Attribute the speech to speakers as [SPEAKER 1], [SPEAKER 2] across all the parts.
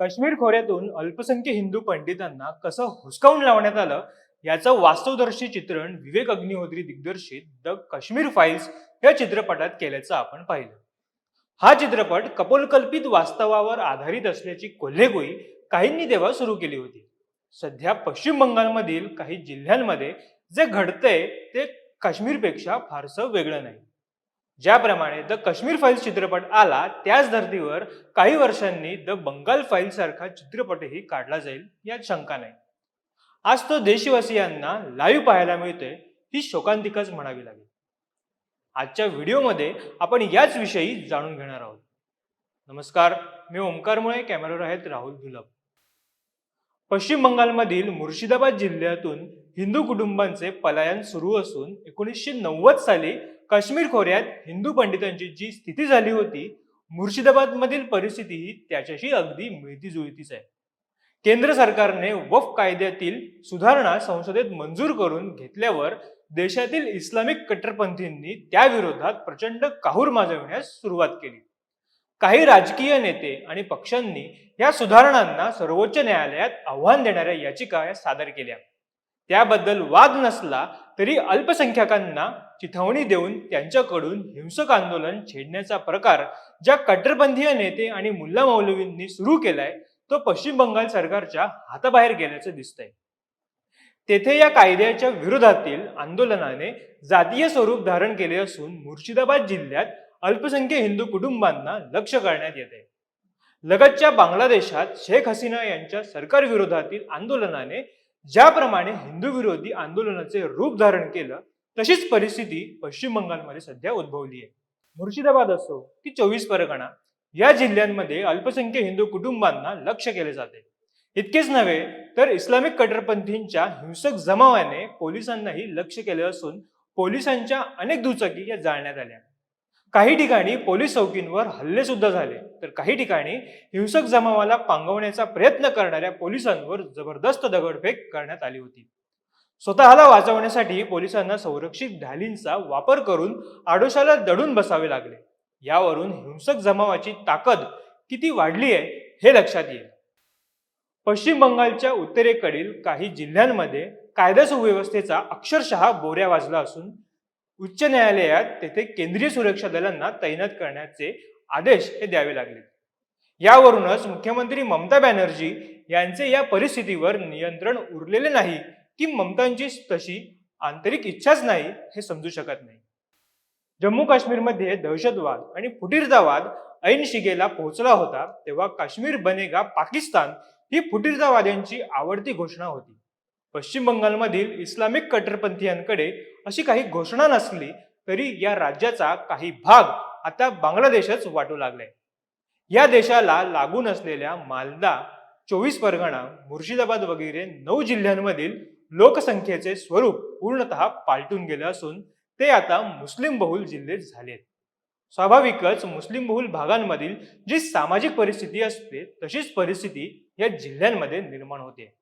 [SPEAKER 1] काश्मीर खोऱ्यातून अल्पसंख्य हिंदू पंडितांना कसं हुसकावून लावण्यात आलं याचं वास्तवदर्शी चित्रण विवेक अग्निहोत्री दिग्दर्शित द काश्मीर फाईल्स या चित्रपटात केल्याचं आपण पाहिलं. हा चित्रपट कपोलकल्पित वास्तवावर आधारित असल्याची कोल्हेगोई काहींनी तेव्हा सुरू केली होती. सध्या पश्चिम बंगालमधील काही जिल्ह्यांमध्ये जे घडतंय ते काश्मीरपेक्षा फारसं वेगळं नाही. ज्याप्रमाणे द काश्मीर फाईल्स चित्रपट आला त्याच धर्तीवर काही वर्षांनी द बंगाल फाईल सारखा चित्रपटही काढला जाईल यात शंका नाही. आज तो देशवासियांना लाईव्ह पाहायला मिळतोय ही शोकांतिकाच म्हणावी लागेल. आजच्या व्हिडिओमध्ये आपण याच विषयी जाणून घेणार आहोत. नमस्कार मी ओमकारमुळे कॅमेरावर आहेत राहुल दुलभ. पश्चिम बंगालमधील मुर्शिदाबाद जिल्ह्यातून हिंदू कुटुंबांचे पलायन सुरू असून एकोणीसशे नव्वद साली काश्मीर खोऱ्यात हिंदू पंडितांची जी स्थिती झाली होती मुर्शिदाबादमधील परिस्थिती ही त्याच्याशी अगदी मिळती जुळतीच आहे. केंद्र सरकारने वफ कायद्यातील सुधारणा संसदेत मंजूर करून घेतल्यावर देशातील इस्लामिक कट्टरपंथींनी त्याविरोधात प्रचंड काहूर माजवण्यास सुरुवात केली. काही राजकीय नेते आणि पक्षांनी या सुधारणांना सर्वोच्च न्यायालयात आव्हान देणाऱ्या याचिका सादर केल्या. त्याबद्दल वाद नसला तरी अल्पसंख्याकांना चिथावणी देऊन त्यांच्याकडून हिंसक आंदोलन छेडण्याचा प्रकार ज्या कट्टरपंथीय नेते आणि मुल्ला मौलवींनी सुरू केलाय तो पश्चिम बंगाल सरकारच्या हाताबाहेर गेल्याचं दिसतंय. तेथे या कायद्याच्या विरोधातील आंदोलनाने जातीय स्वरूप धारण केले असून मुर्शिदाबाद जिल्ह्यात अल्पसंख्य हिंदू कुटुंबांना लक्ष करण्यात येते लगतच्या बांगलादेशात शेख हसीना यांच्या सरकार विरोधातील आंदोलनाने ज्याप्रमाणे हिंदू विरोधी आंदोलनाचे रूप धारण केलं तशीच परिस्थिती पश्चिम बंगालमध्ये सध्या उद्भवली आहे. मुर्शिदाबाद असो की चोवीस परगणा या जिल्ह्यांमध्ये अल्पसंख्य हिंदू कुटुंबांना लक्ष केले जाते. इतकेच नव्हे तर इस्लामिक कट्टरपंथींच्या हिंसक जमावाने पोलिसांनाही लक्ष केले असून पोलिसांच्या अनेक दुचाकी या जाळण्यात आल्या. काही ठिकाणी पोलीस चौकींवर हल्ले सुद्धा झाले. तर काही ठिकाणी हिंसक जमावाला पांगवण्याचा प्रयत्न करणाऱ्या पोलिसांवर जबरदस्त दगडफेक करण्यात आली होती. स्वतःला वाचवण्यासाठी पोलिसांना संरक्षित ढालींचा वापर करून आडोशाला दडून बसावे लागले. यावरून हिंसक जमावाची ताकद किती वाढली आहे हे लक्षात येईल. पश्चिम बंगालच्या उत्तरेकडील काही जिल्ह्यांमध्ये कायदा सुव्यवस्थेचा अक्षरशः बोऱ्या वाजला असून उच्च न्यायालयात तेथे केंद्रीय सुरक्षा दलांना तैनात करण्याचे आदेश हे द्यावे लागले. यावरूनच मुख्यमंत्री ममता बॅनर्जी यांचे या परिस्थितीवर नियंत्रण उरलेले नाही की ममतांची तशी आंतरिक इच्छाच नाही हे समजू शकत नाही. जम्मू काश्मीरमध्ये दहशतवाद आणि फुटीरतावाद ऐन शिगेला पोहोचला होता तेव्हा काश्मीर बनेगा पाकिस्तान ही फुटीरतावाद्यांची आवडती घोषणा होती. पश्चिम बंगालमधील इस्लामिक कट्टरपंथीयांकडे अशी काही घोषणा नसली तरी या राज्याचा काही भाग आता बांगलादेशच वाटू लागलाय. या देशाला लागून असलेल्या मालदा चोवीस परगणा मुर्शिदाबाद वगैरे नऊ जिल्ह्यांमधील लोकसंख्येचे स्वरूप पूर्णतः पालटून गेले असून ते आता मुस्लिम बहुल जिल्हे झालेत. स्वाभाविकच मुस्लिम बहुल भागांमधील जी सामाजिक परिस्थिती असते तशीच परिस्थिती या जिल्ह्यांमध्ये निर्माण होते.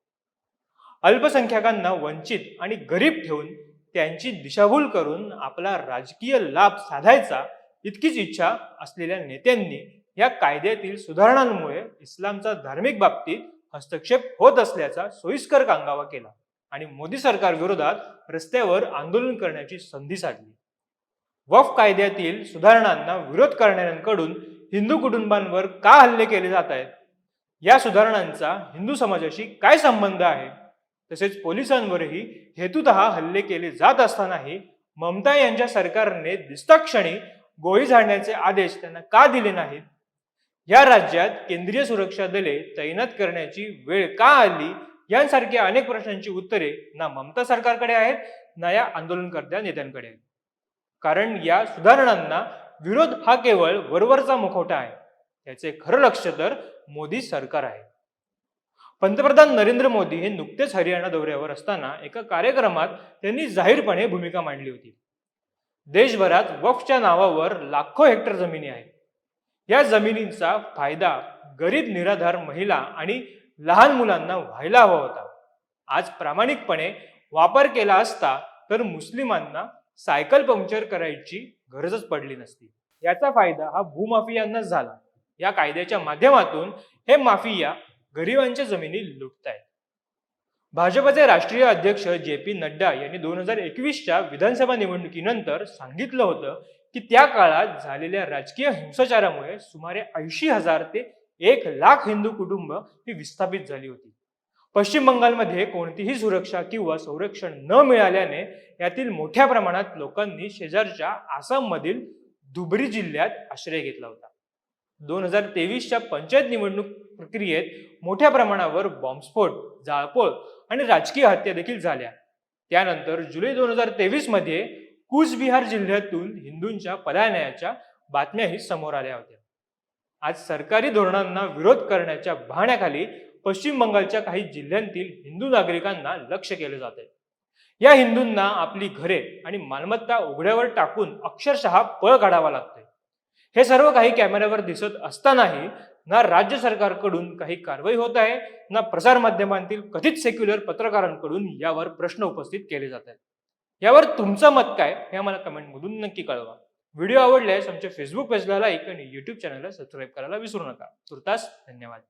[SPEAKER 1] अल्पसंख्याकांना वंचित आणि गरीब ठेवून त्यांची दिशाभूल करून आपला राजकीय लाभ साधायचा इतकीच इच्छा असलेल्या नेत्यांनी या कायद्यातील सुधारणांमुळे इस्लामचा धार्मिक बाबतीत हस्तक्षेप होत असल्याचा सोयीस्कर कांगावा केला आणि मोदी सरकार विरोधात रस्त्यावर आंदोलन करण्याची संधी साधली. वफ कायद्यातील सुधारणांना विरोध करणाऱ्यांकडून हिंदू कुटुंबांवर का हल्ले केले जात आहेत? या सुधारणांचा हिंदू समाजाशी काय संबंध आहे? तसेच पोलिसांवरही हेतुत हल्ले केले जात असतानाही ममता यांच्या सरकारने दिसता क्षणी गोळी झाडण्याचे आदेश त्यांना का दिले नाहीत? या राज्यात केंद्रीय सुरक्षा दले तैनात करण्याची वेळ का आली? यांसारख्या अनेक प्रश्नांची उत्तरे ना ममता सरकारकडे आहेत ना या आंदोलनकर्त्या नेत्यांकडे. आहेत कारण या सुधारणांना विरोध हा केवळ वरवरचा मुखवटा आहे. याचे खरं लक्ष तर मोदी सरकार आहे. पंतप्रधान नरेंद्र मोदी हे नुकतेच हरियाणा दौऱ्यावर असताना एका कार्यक्रमात त्यांनी जाहीरपणे भूमिका मांडली होती. देशभरात वक्फच्या नावावर लाखो हेक्टर जमिनी आहेत. या जमिनींचा फायदा गरीब निराधार महिला आणि लहान मुलांना व्हायला हवा होता. आज प्रामाणिकपणे वापर केला असता तर मुस्लिमांना सायकल पंक्चर करायची गरजच पडली नसती. याचा फायदा हा भूमाफियांनाच झाला. या कायद्याच्या माध्यमातून हे माफिया गरिबांच्या जमिनी लुटतायत. भाजपचे राष्ट्रीय अध्यक्ष जे पी नड्डा यांनी दोन हजार एकवीसच्या विधानसभा निवडणुकीनंतर सांगितलं होतं की त्या काळात झालेल्या राजकीय हिंसाचारामुळे सुमारे ऐंशी हजार ते एक लाख हिंदू कुटुंब ही विस्थापित झाली होती. पश्चिम बंगालमध्ये कोणतीही सुरक्षा किंवा संरक्षण न मिळाल्याने यातील मोठ्या प्रमाणात लोकांनी शेजारच्या आसाममधील धुबरी जिल्ह्यात आश्रय घेतला होता. दोन हजार तेवीसच्या पंचायत निवडणूक प्रक्रियेत मोठ्या प्रमाणावर बॉम्बस्फोट जाळपोळ आणि राजकीय हत्या देखील झाल्या. त्यानंतर जुलै दोन हजार तेवीसमध्ये कुचबिहार जिल्ह्यातून हिंदूंच्या पलायनाच्या बातम्याही समोर आल्या होत्या. आज सरकारी धोरणांना विरोध करण्याच्या बहाण्याखाली पश्चिम बंगालच्या काही जिल्ह्यांतील हिंदू नागरिकांना लक्ष केले जात आहे. या हिंदूंना आपली घरे आणि मालमत्ता उघड्यावर टाकून अक्षरशः पळ काढावा लागतोय. हे सर्व काही कॅमेऱ्यावर दिसत असतानाही ना राज्य सरकारकडून काही कारवाई होत आहे ना प्रसार माध्यमांतील कथित सेक्युलर पत्रकारांकडून यावर प्रश्न उपस्थित केले जात आहेत. यावर तुमचं मत काय हे आम्हाला कमेंटमधून नक्की कळवा. व्हिडिओ आवडल्यास आमच्या फेसबुक पेजला लाईक आणि युट्यूब चॅनलला सबस्क्राईब करायला विसरू नका. तुर्तास धन्यवाद.